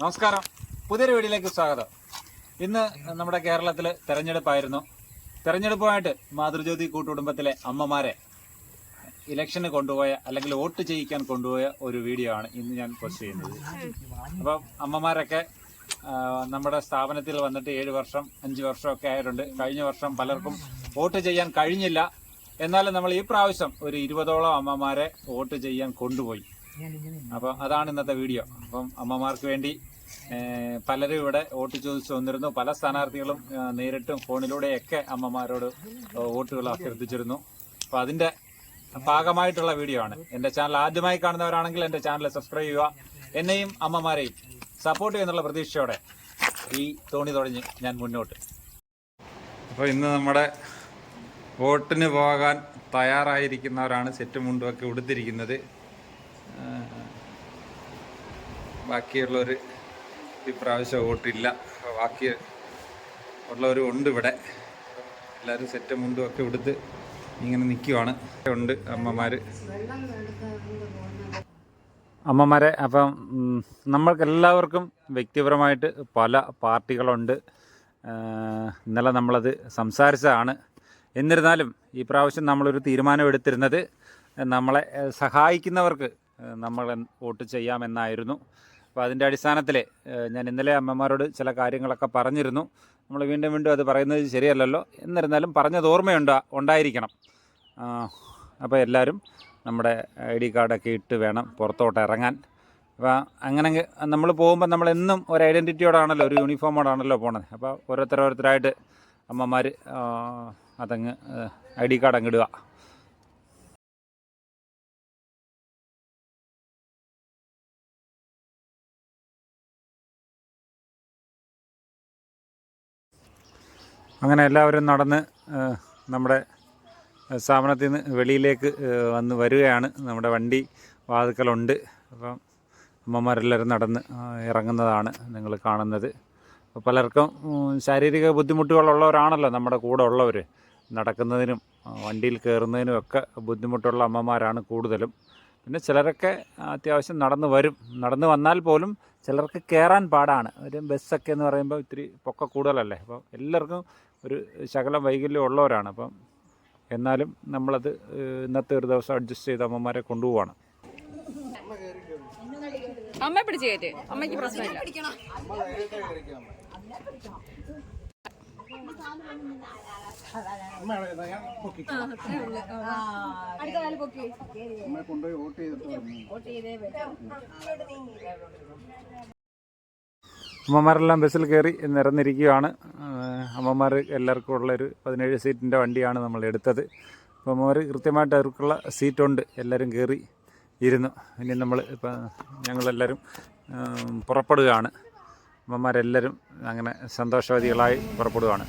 നമസ്കാരം. പുതിയൊരു വീഡിയോയിലേക്ക് സ്വാഗതം. ഇന്ന് നമ്മുടെ കേരളത്തിൽ തെരഞ്ഞെടുപ്പായിരുന്നു. തെരഞ്ഞെടുപ്പുമായിട്ട് മാതൃജ്യോതി കൂട്ടുകുടുംബത്തിലെ അമ്മമാരെ ഇലക്ഷന് കൊണ്ടുപോയ അല്ലെങ്കിൽ വോട്ട് ചെയ്യിക്കാൻ കൊണ്ടുപോയ ഒരു വീഡിയോ ആണ് ഇന്ന് ഞാൻ പോസ്റ്റ് ചെയ്യുന്നത്. അപ്പം അമ്മമാരൊക്കെ നമ്മുടെ സ്ഥാപനത്തിൽ വന്നിട്ട് ഏഴ് വർഷം അഞ്ച് വർഷമൊക്കെ ആയിട്ടുണ്ട്. കഴിഞ്ഞ വർഷം പലർക്കും വോട്ട് ചെയ്യാൻ കഴിഞ്ഞില്ല. എന്നാലും നമ്മൾ ഈ പ്രാവശ്യം ഒരു ഇരുപതോളം അമ്മമാരെ വോട്ട് ചെയ്യാൻ കൊണ്ടുപോയി. അപ്പം അതാണ് ഇന്നത്തെ വീഡിയോ. അപ്പം അമ്മമാർക്ക് വേണ്ടി പലരും ഇവിടെ വോട്ട് ചോദിച്ചു വന്നിരുന്നു. പല സ്ഥാനാർത്ഥികളും നേരിട്ടും ഫോണിലൂടെയൊക്കെ അമ്മമാരോട് വോട്ടുകൾ അഭ്യർത്ഥിച്ചിരുന്നു. അപ്പോൾ അതിന്റെ ഭാഗമായിട്ടുള്ള വീഡിയോ ആണ്. എന്റെ ചാനൽ ആദ്യമായി കാണുന്നവരാണെങ്കിൽ എന്റെ ചാനൽ സബ്സ്ക്രൈബ് ചെയ്യുക. എന്നെയും അമ്മമാരെയും സപ്പോർട്ട് ചെയ്യുന്നുള്ള പ്രതീക്ഷയോടെ ഈ തോണി തുടങ്ങി ഞാൻ മുന്നോട്ട്. അപ്പോൾ ഇന്ന് നമ്മുടെ വോട്ടിന് പോകാൻ തയ്യാറായിരിക്കുന്നവരാണ് സെറ്റ് മുണ്ടുമൊക്കെ ഉടുത്തിരിക്കുന്നത്. ബാക്കിയുള്ളവർ ഇപ്രാവശ്യം വോട്ടില്ല. ബാക്കി ഉള്ളവരും ഉണ്ട് ഇവിടെ. എല്ലാവരും സെറ്റ് മുണ്ടും ഒക്കെ ഉടുത്ത് ഇങ്ങനെ നിൽക്കുവാണ് ഉണ്ട് അമ്മമാർ അമ്മമാരെ അപ്പം നമ്മൾക്ക് എല്ലാവർക്കും വ്യക്തിപരമായിട്ട് പല പാർട്ടികളുണ്ട്. ഇന്നലെ നമ്മളത് സംസാരിച്ചതാണ്. എന്നിരുന്നാലും ഈ പ്രാവശ്യം നമ്മളൊരു തീരുമാനം എടുത്തിരുന്നത് നമ്മളെ സഹായിക്കുന്നവർക്ക് നമ്മൾ വോട്ട് ചെയ്യാമെന്നായിരുന്നു. അപ്പോൾ അതിന്റെ അടിസ്ഥാനത്തിൽ ഞാൻ ഇന്നലെ അമ്മമാരോട് ചില കാര്യങ്ങളൊക്കെ പറഞ്ഞിരുന്നു. നമ്മൾ വീണ്ടും വീണ്ടും അത് പറയുന്നത് ശരിയല്ലല്ലോ. എന്നിരുന്നാലും പറഞ്ഞത് ഓർമ്മയുണ്ട ഉണ്ടായിരിക്കണം. അപ്പോൾ എല്ലാവരും നമ്മുടെ ഐ ഡി കാർഡൊക്കെ ഇട്ട് വേണം പുറത്തോട്ട് ഇറങ്ങാൻ. അപ്പോൾ അങ്ങനെ നമ്മൾ പോകുമ്പോൾ നമ്മൾ എന്നും ഒരു ഐഡന്റിറ്റിയോടാണല്ലോ ഒരു യൂണിഫോമോടാണല്ലോ പോണത്. അപ്പോൾ ഓരോരുത്തരോരോരുത്തരായിട്ട് അമ്മമാർ അതങ്ങ് ഐ ഡി കാർഡ് അങ്ങ് അങ്ങനെ എല്ലാവരും നടന്ന് നമ്മുടെ സ്ഥാപനത്തിൽ നിന്ന് വെളിയിലേക്ക് വന്ന് വരികയാണ്. നമ്മുടെ വണ്ടി വാതുക്കലുണ്ട്. അപ്പം അമ്മമാരെല്ലാവരും നടന്ന് ഇറങ്ങുന്നതാണ് നിങ്ങൾ കാണുന്നത്. പലർക്കും ശാരീരിക ബുദ്ധിമുട്ടുകളുള്ളവരാണല്ലോ നമ്മുടെ കൂടെ ഉള്ളവർ നടക്കുന്നതിനും വണ്ടിയിൽ കയറുന്നതിനും ഒക്കെ ബുദ്ധിമുട്ടുള്ള അമ്മമാരാണ് കൂടുതലും. പിന്നെ ചിലരൊക്കെ അത്യാവശ്യം നടന്ന് വരും. നടന്ന് വന്നാൽ പോലും ചിലർക്ക് കയറാൻ പാടാണ്. ഒരു ബസ്സൊക്കെ എന്ന് പറയുമ്പോൾ ഇത്തിരി പൊക്ക കൂടുതലല്ലേ? അപ്പോൾ എല്ലാവർക്കും ഒരു ശകലം വൈകല്യം ഉള്ളവരാണ്. അപ്പം എന്നാലും നമ്മളത് ഇന്നത്തെ ഒരു ദിവസം അഡ്ജസ്റ്റ് ചെയ്ത് അമ്മമാരെ കൊണ്ടുപോവാണ്. അമ്മ പിടിച്ച് കയറ്റ്. അമ്മയ്ക്ക് പ്രശ്നമില്ല. അമ്മമാരെല്ലാം ബസ്സിൽ കയറി നിരന്നിരിക്കുകയാണ്. അമ്മമാർ എല്ലാവർക്കും ഉള്ളൊരു പതിനേഴ് സീറ്റിന്റെ വണ്ടിയാണ് നമ്മൾ എടുത്തത്. അമ്മമാർ കൃത്യമായിട്ട് അവർക്കുള്ള സീറ്റുണ്ട്. എല്ലാവരും കയറി ഇരുന്നു. ഇനി നമ്മൾ ഇപ്പം ഞങ്ങളെല്ലാവരും പുറപ്പെടുകയാണ്. അമ്മമാരെല്ലാവരും അങ്ങനെ സന്തോഷവതികളായി പുറപ്പെടുകയാണ്.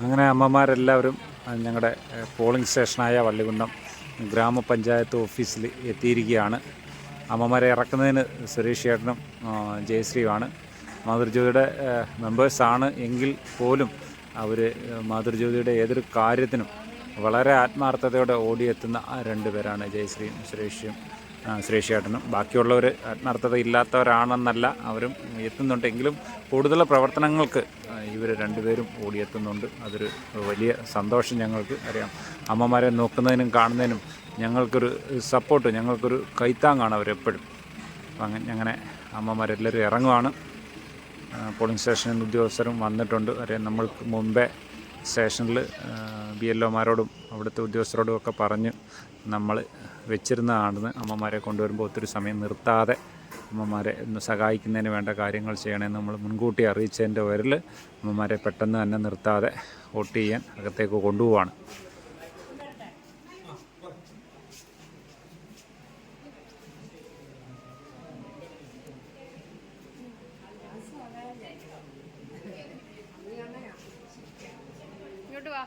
അങ്ങനെ അമ്മമാരെല്ലാവരും ഞങ്ങളുടെ പോളിംഗ് സ്റ്റേഷനായ വള്ളികുന്നം ഗ്രാമപഞ്ചായത്ത് ഓഫീസിൽ എത്തിയിരിക്കുകയാണ്. അമ്മമാരെ ഇറക്കുന്നതിന് സുരേഷ് ചേട്ടനും ജയശ്രീയുമാണ്. മാതൃജ്യോതിയുടെ മെമ്പേഴ്സാണ് എങ്കിൽ പോലും അവർ മാതൃജ്യോതിയുടെ ഏതൊരു കാര്യത്തിനും വളരെ ആത്മാർത്ഥതയോടെ ഓടിയെത്തുന്ന രണ്ട് പേരാണ് ജയശ്രീയും സുരേഷും. ആ, സുരേഷ് ചേട്ടനും. ബാക്കിയുള്ളവർ ആത്മാർത്ഥത ഇല്ലാത്തവരാണെന്നല്ല അവരും എത്തുന്നുണ്ടെങ്കിലും കൂടുതൽ പ്രവർത്തനങ്ങൾക്ക് ഇവർ രണ്ടുപേരും ഓടിയെത്തുന്നുണ്ട്. അതൊരു വലിയ സന്തോഷം ഞങ്ങൾക്ക്. അറിയാം അമ്മമാരെ നോക്കുന്നതിനും കാണുന്നതിനും ഞങ്ങൾക്കൊരു സപ്പോർട്ട് ഞങ്ങൾക്കൊരു കൈത്താങ്ങാണ് അവരെപ്പോഴും. അങ്ങനെ അങ്ങനെ അമ്മമാരെല്ലാവരും ഇറങ്ങുവാണ്. പോളിംഗ് സ്റ്റേഷനിൽ ഉദ്യോഗസ്ഥരും വന്നിട്ടുണ്ട്. അറിയാം നമ്മൾക്ക് മുമ്പേ സ്റ്റേഷനിൽ ബി എൽ ഒമാരോടും അവിടുത്തെ ഉദ്യോഗസ്ഥരോടും ഒക്കെ പറഞ്ഞ് നമ്മൾ വെച്ചിരുന്നതാണെന്ന് അമ്മമാരെ കൊണ്ടുവരുമ്പോൾ ഒത്തിരി സമയം നിർത്താതെ അമ്മമാരെ സഹായിക്കുന്നതിന് വേണ്ട കാര്യങ്ങൾ ചെയ്യണമെന്ന് നമ്മൾ മുൻകൂട്ടി അറിയിച്ചതിന്റെ പേരിൽ അമ്മമാരെ പെട്ടെന്ന് തന്നെ നിർത്താതെ വോട്ട് ചെയ്യാൻ അകത്തേക്ക് കൊണ്ടുപോവാണ് ഇങ്ങോട്ട് വാ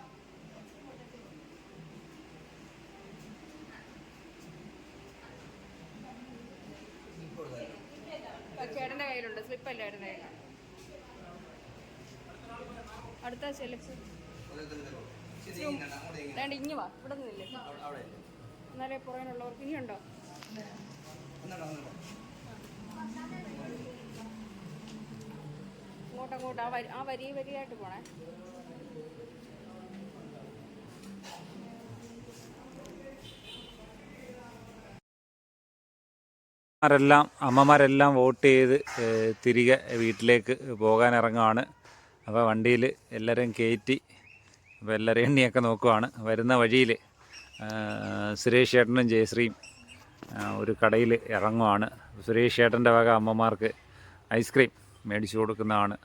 കുഴപ്പമില്ലായിരുന്നേ. അടുത്ത സെലക്ഷൻ വേണ്ട ഇങ്ങ് വാ. ഇവിടെ നിന്നില്ലേ? എന്നാലേ പുറകിലുള്ളവർക്ക് ഇനിയുണ്ടോ? അങ്ങോട്ട് അങ്ങോട്ട്. ആ വരി ആ വരി വരിയായിട്ട് പോണേ. അമ്മമാരെല്ലാം അമ്മമാരെല്ലാം വോട്ട് ചെയ്ത് തിരികെ വീട്ടിലേക്ക് പോകാൻ ഇറങ്ങുവാണ് അപ്പോൾ വണ്ടിയിൽ എല്ലാവരെയും കയറ്റി അപ്പോൾ എല്ലാവരും എണ്ണിയൊക്കെ നോക്കുവാണ്. വരുന്ന വഴിയിൽ സുരേഷ് ചേട്ടനും ജയശ്രീയും ഒരു കടയിൽ ഇറങ്ങുവാണ്. സുരേഷ് ചേട്ടന്റെ വക അമ്മമാർക്ക് ഐസ്ക്രീം മേടിച്ചു കൊടുക്കുന്നതാണ്.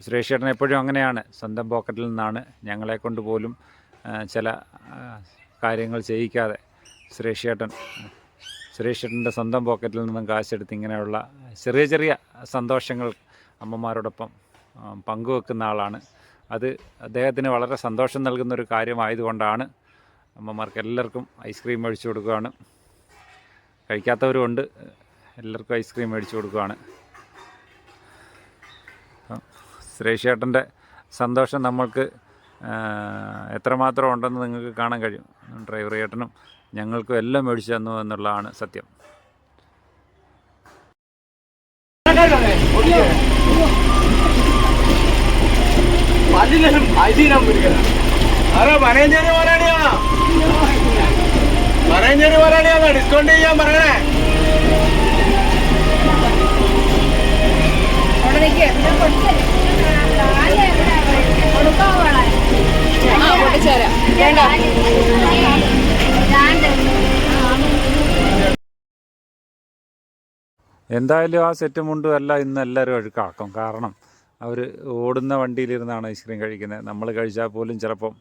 സുരേഷ് ചേട്ടൻ എപ്പോഴും അങ്ങനെയാണ്. സ്വന്തം പോക്കറ്റിൽ നിന്നാണ് ഞങ്ങളെ കൊണ്ട് പോലും ചില കാര്യങ്ങൾ ചെയ്യിക്കാതെ സുരേഷ് ചേട്ടൻ സുരേഷ് ചേട്ടന്റെ സ്വന്തം പോക്കറ്റിൽ നിന്നും കാശെടുത്ത് ഇങ്ങനെയുള്ള ചെറിയ ചെറിയ സന്തോഷങ്ങൾ അമ്മമാരോടൊപ്പം പങ്കുവെക്കുന്ന ആളാണ്. അത് അദ്ദേഹത്തിന് വളരെ സന്തോഷം നൽകുന്ന ഒരു കാര്യമായതുകൊണ്ടാണ് അമ്മമാർക്ക് എല്ലാവർക്കും ഐസ്ക്രീം മേടിച്ചു കൊടുക്കുകയാണ്. കഴിക്കാത്തവരുമുണ്ട് എല്ലാവർക്കും ഐസ്ക്രീം മേടിച്ചു കൊടുക്കുകയാണ്. സുരേഷേട്ടന്റെ സന്തോഷം നമ്മൾക്ക് എത്രമാത്രം ഉണ്ടെന്ന് നിങ്ങൾക്ക് കാണാൻ കഴിയും. ഡ്രൈവർ ചേട്ടനും ഞങ്ങൾക്കും എല്ലാം മേടിച്ചു തന്നു എന്നുള്ളതാണ് സത്യം. ഡിസ്കൗണ്ട് ചെയ്യാൻ പറയണേ. കൊടുക്കാൻ വേണ്ട. എന്തായാലും ആ സെറ്റ് മുണ്ടും അല്ല ഇന്ന് എല്ലാവരും അഴുക്കാക്കും. കാരണം അവർ ഓടുന്ന വണ്ടിയിലിരുന്നാണ് ഐസ്ക്രീം കഴിക്കുന്നത്. നമ്മൾ കഴിച്ചാൽ പോലും ചിലപ്പം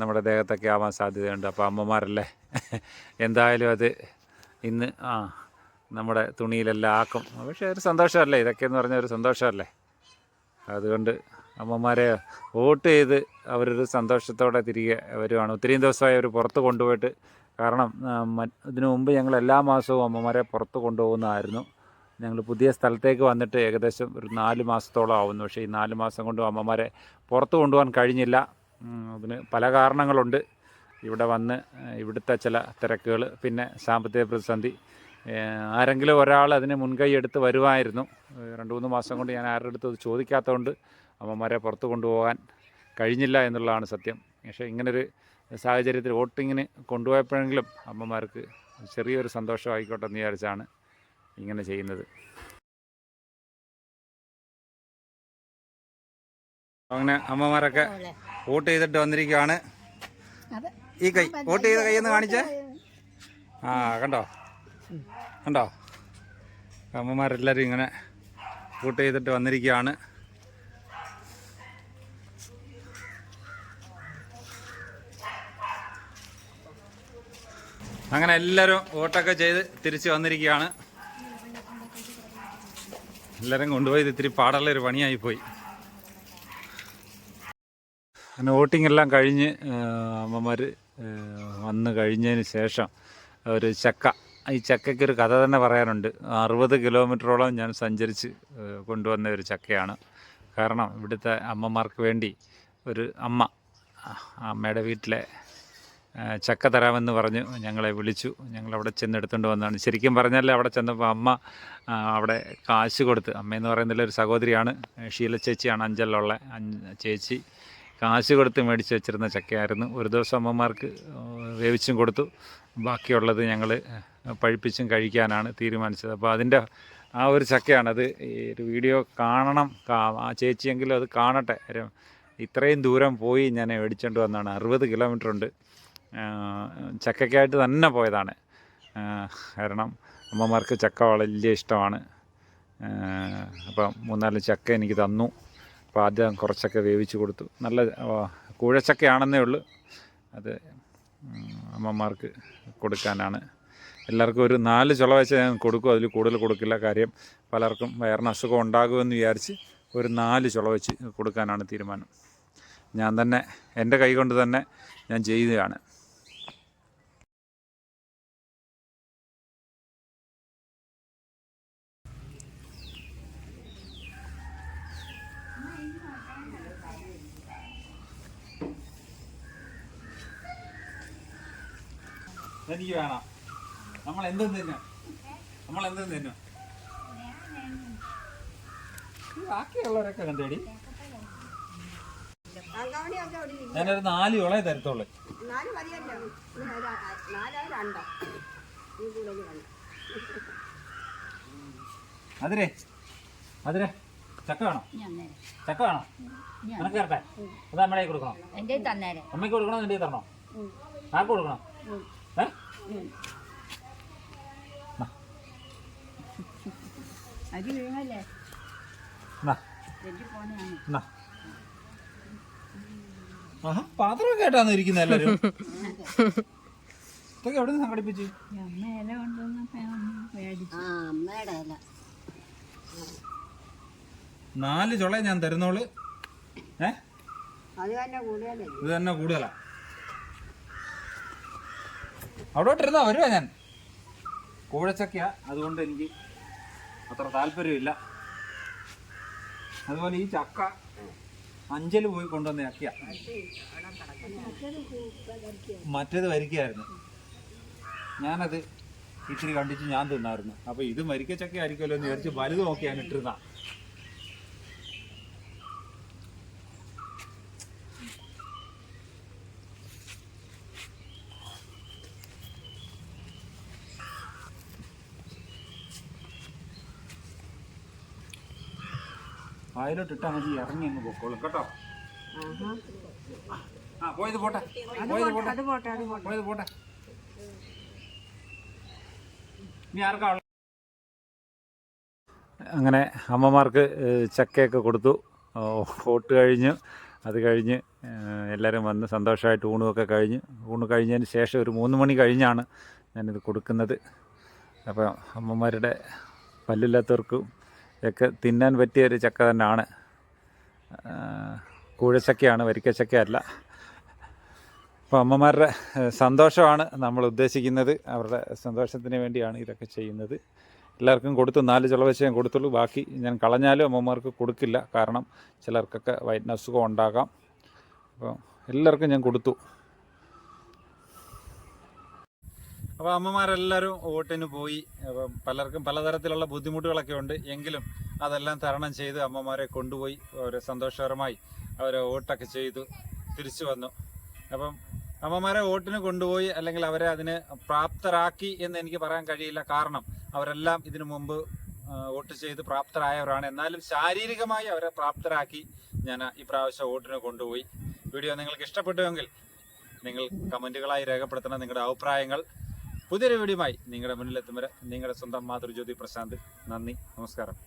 നമ്മുടെ ദേഹത്തൊക്കെ ആവാൻ സാധ്യതയുണ്ട്. അപ്പോൾ അമ്മമാരല്ലേ? എന്തായാലും അത് ഇന്ന് ആ നമ്മുടെ തുണിയിലെല്ലാം ആക്കും. പക്ഷേ ഒരു സന്തോഷമല്ലേ? ഇതൊക്കെ എന്ന് പറഞ്ഞാൽ ഒരു സന്തോഷമല്ലേ? അതുകൊണ്ട് അമ്മമാരെ വോട്ട് ചെയ്ത് അവരൊരു സന്തോഷത്തോടെ തിരികെ വരുവാണ്. ഒത്തിരിയും ദിവസമായി അവർ പുറത്ത് കൊണ്ടുപോയിട്ട് കാരണം ഇതിനു മുമ്പ് ഞങ്ങൾ എല്ലാ മാസവും അമ്മമാരെ പുറത്ത് കൊണ്ടുപോകുന്നതായിരുന്നു. ഞങ്ങൾ പുതിയ സ്ഥലത്തേക്ക് വന്നിട്ട് ഏകദേശം ഒരു നാല് മാസത്തോളം ആവുന്നു. പക്ഷേ ഈ നാല് മാസം കൊണ്ട് അമ്മമാരെ പുറത്ത് കൊണ്ടുപോകാൻ കഴിഞ്ഞില്ല. അതിന് പല കാരണങ്ങളുണ്ട്. ഇവിടെ വന്ന് ഇവിടുത്തെ ചില തിരക്കുകൾ പിന്നെ സാമ്പത്തിക പ്രതിസന്ധി. ആരെങ്കിലും ഒരാൾ അതിന് മുൻകൈ എടുത്ത് വരുമായിരുന്നു രണ്ട് മൂന്ന് മാസം കൊണ്ട് ഞാൻ ആരുടെ അടുത്ത് അത് ചോദിക്കാത്തതുകൊണ്ട് അമ്മമാരെ പുറത്ത് കൊണ്ടുപോകാൻ കഴിഞ്ഞില്ല എന്നുള്ളതാണ് സത്യം. പക്ഷേ ഇങ്ങനൊരു സാഹചര്യത്തിൽ വോട്ടിങ്ങിന് കൊണ്ടുപോയപ്പോഴെങ്കിലും അമ്മമാർക്ക് ചെറിയൊരു സന്തോഷമായിക്കോട്ടെ എന്ന് വിചാരിച്ചാണ് ഇങ്ങനെ ചെയ്യുന്നത്. അങ്ങനെ അമ്മമാരൊക്കെ വോട്ട് ചെയ്തിട്ട് വന്നിരിക്കുകയാണ് ഈ കൈ വോട്ട് ചെയ്ത കൈയെന്ന് കാണിച്ചേ. ആ കണ്ടോ? കണ്ടോ? അമ്മമാരെല്ലാവരും ഇങ്ങനെ വോട്ട് ചെയ്തിട്ട് വന്നിരിക്കുകയാണ് അങ്ങനെ എല്ലാവരും വോട്ടൊക്കെ ചെയ്ത് തിരിച്ച് വന്നിരിക്കുകയാണ്. എല്ലാവരും കൊണ്ടുപോയത് ഇത്തിരി പാടുള്ള ഒരു പണിയായിപ്പോയി. അങ്ങനെ വോട്ടിംഗ് എല്ലാം കഴിഞ്ഞ് അമ്മമാർ വന്ന് കഴിഞ്ഞതിന് ശേഷം ഒരു ചക്ക. ഈ ചക്കയ്ക്ക് ഒരു കഥ തന്നെ പറയാനുണ്ട്. അറുപത് കിലോമീറ്ററോളം ഞാൻ സഞ്ചരിച്ച് കൊണ്ടുവന്ന ഒരു ചക്കയാണ്. കാരണം ഇവിടുത്തെ അമ്മമാർക്ക് വേണ്ടി ഒരു അമ്മ അമ്മയുടെ വീട്ടിലെ ചക്ക തരാമെന്ന് പറഞ്ഞു. ഞങ്ങളെ വിളിച്ചു. ഞങ്ങൾ അവിടെ ചെന്ന് എടുത്തുകൊണ്ട് വന്നതാണ് ശരിക്കും പറഞ്ഞാൽ അവിടെ ചെന്നപ്പോൾ അമ്മ അവിടെ കാശ് കൊടുത്ത്. അമ്മയെന്ന് പറയുന്നതിൽ ഒരു സഹോദരിയാണ്. ഷീല ചേച്ചിയാണ് അഞ്ചലിലുള്ള അഞ്ച് ചേച്ചി. കാശ് കൊടുത്ത് മേടിച്ച് വെച്ചിരുന്ന ചക്കയായിരുന്നു. ഒരു ദിവസം അമ്മമാർക്ക് വേവിച്ചും കൊടുത്തു. ബാക്കിയുള്ളത് ഞങ്ങൾ പഴിപ്പിച്ചും കഴിക്കാനാണ് തീരുമാനിച്ചത്. അപ്പോൾ അതിന്റെ ആ ഒരു ചക്കയാണത്. ഈ ഒരു വീഡിയോ കാണണം. ആ ചേച്ചിയെങ്കിലും അത് കാണട്ടെ. ഇത്രയും ദൂരം പോയി ഞാൻ മേടിച്ചുകൊണ്ട് വന്നാണ്. അറുപത് കിലോമീറ്റർ ഉണ്ട് ചക്കയ്ക്കായിട്ട് തന്നെ പോയതാണ്. കാരണം അമ്മമാർക്ക് ചക്ക വലിയ ഇഷ്ടമാണ്. അപ്പം മൂന്നാൽ ചക്ക എനിക്ക് തന്നു. അപ്പോൾ ആദ്യം കുറച്ചൊക്കെ വേവിച്ച് കൊടുത്തു. നല്ല കൂഴച്ചക്കയാണെന്നേ ഉള്ളൂ. അത് അമ്മമാർക്ക് കൊടുക്കാനാണ്. എല്ലാവർക്കും ഒരു നാല് ചുള ഞാൻ കൊടുക്കും. അതിൽ കൂടുതൽ കൊടുക്കില്ല. കാര്യം പലർക്കും വയറിന് അസുഖം ഉണ്ടാകുമെന്ന് വിചാരിച്ച് ഒരു നാല് ചുള കൊടുക്കാനാണ് തീരുമാനം. ഞാൻ തന്നെ എന്റെ കൈ കൊണ്ട് തന്നെ ഞാൻ ചെയ്യുകയാണ്. എനിക്ക് വേണം. നമ്മൾ എന്തും തിന്നും. നമ്മൾ എന്തും തിന്നും ബാക്കിയുള്ളവരൊക്കെ കണ്ടേടി. ഞാനൊരു നാല് ഇളയെ തരത്തുള്ളൂ. അതിരെ അതിരേ ചക്ക വേണോ? ചക്ക വേണോ? നിനക്ക് തരട്ടെ. അത് അമ്മയുടെ കൊടുക്കണം? എന്റെ തന്നേരെ. അമ്മയ്ക്ക് കൊടുക്കണോ? നിന്റെ തരണോ? ആർക്ക് കൊടുക്കണം? അരി വീണല്ലേ? ആഹാ പാത്രമൊക്കെ ആയിട്ടാണ് ഇരിക്കുന്നത് എല്ലാവരും ഇതൊക്കെ എവിടെ നിന്ന് സംഘടിപ്പിച്ചു നാല് ചുള ഞാൻ തരുന്നോൾ. ഏ? ഇത് തന്നെ കൂടുതലാ. അവിടോട്ടിരുന്നാ വരുവാ ഞാൻ. കൂഴച്ചക്കയാ അതുകൊണ്ട് എനിക്ക് അത്ര താല്പര്യമില്ല. അതുപോലെ ഈ ചക്ക അഞ്ചൽ പോയി കൊണ്ടുവന്ന ചക്കയാ. മറ്റേത് വരിക്കയായിരുന്നു. ഞാനത് ഇച്ചിരി കണ്ടിച്ച് ഞാൻ തിന്നായിരുന്നു. അപ്പൊ ഇത് മരിക്ക ചക്ക ആയിരിക്കുമല്ലോ എന്ന് വിചാരിച്ച് വലുത് നോക്കി ഞാൻ ഇട്ടിരുന്ന വായിലോട്ട് ഇട്ടാ മതി ഇറങ്ങി അങ്ങ് പൊക്കോളും കേട്ടോ. ആ പോയത് പോട്ടെ. പോയത് പോട്ടെ പോയത് ഇനി ആർക്കാ അങ്ങനെ അമ്മമാർക്ക് ചക്കയൊക്കെ കൊടുത്തു. ഓട്ട് കഴിഞ്ഞ് അത് കഴിഞ്ഞ് എല്ലാവരും വന്ന് സന്തോഷമായിട്ട് ഊണുമൊക്കെ കഴിഞ്ഞ് ഊണ് കഴിഞ്ഞതിന് ശേഷം ഒരു മൂന്ന് മണി കഴിഞ്ഞാണ് ഞാനിത് കൊടുക്കുന്നത്. അപ്പോൾ അമ്മമാരുടെ പല്ലില്ലാത്തവർക്കും ഒക്കെ തിന്നാൻ പറ്റിയ ഒരു ചക്ക തന്നെയാണ്. കൂഴച്ചക്കയാണ് വരിക്കച്ചക്കയല്ല. അപ്പോൾ അമ്മമാരുടെ സന്തോഷമാണ് നമ്മൾ ഉദ്ദേശിക്കുന്നത്. അവരുടെ സന്തോഷത്തിന് വേണ്ടിയാണ് ഇതൊക്കെ ചെയ്യുന്നത്. എല്ലാവർക്കും കൊടുത്തു നാല് ചിലവശം കൊടുത്തുള്ളൂ. ബാക്കി ഞാൻ കളഞ്ഞാലും അമ്മമാർക്ക് കൊടുക്കില്ല. കാരണം ചിലർക്കൊക്കെ വയറ്റിന് ഉണ്ടാകാം. അപ്പോൾ എല്ലാവർക്കും ഞാൻ കൊടുത്തു. അപ്പോൾ അമ്മമാരെല്ലാവരും വോട്ടിന് പോയി. അപ്പം പലർക്കും പലതരത്തിലുള്ള ബുദ്ധിമുട്ടുകളൊക്കെ ഉണ്ട്. എങ്കിലും അതെല്ലാം തരണം ചെയ്ത് അമ്മമാരെ കൊണ്ടുപോയി. അവരെ സന്തോഷകരമായി അവരെ വോട്ടൊക്കെ ചെയ്തു. തിരിച്ചു വന്നു. അപ്പം അമ്മമാരെ വോട്ടിന് കൊണ്ടുപോയി അല്ലെങ്കിൽ അവരെ അതിന് പ്രാപ്തരാക്കി എന്ന് എനിക്ക് പറയാൻ കഴിയില്ല. കാരണം അവരെല്ലാം ഇതിനു മുമ്പ് വോട്ട് ചെയ്ത് പ്രാപ്തരായവരാണ്. എന്നാലും ശാരീരികമായി അവരെ പ്രാപ്തരാക്കി ഞാൻ ഈ പ്രാവശ്യം വോട്ടിന് കൊണ്ടുപോയി. വീഡിയോ നിങ്ങൾക്ക് ഇഷ്ടപ്പെട്ടുവെങ്കിൽ നിങ്ങൾ കമന്റുകളായി രേഖപ്പെടുത്തണം. നിങ്ങളുടെ അഭിപ്രായങ്ങൾ പുതിയൊരു വീഡിയോയുമായി നിങ്ങളുടെ മുന്നിലെത്തും വരെ നിങ്ങളുടെ സ്വന്തം മാതൃജ്യോതി പ്രശാന്ത്. നന്ദി. നമസ്കാരം.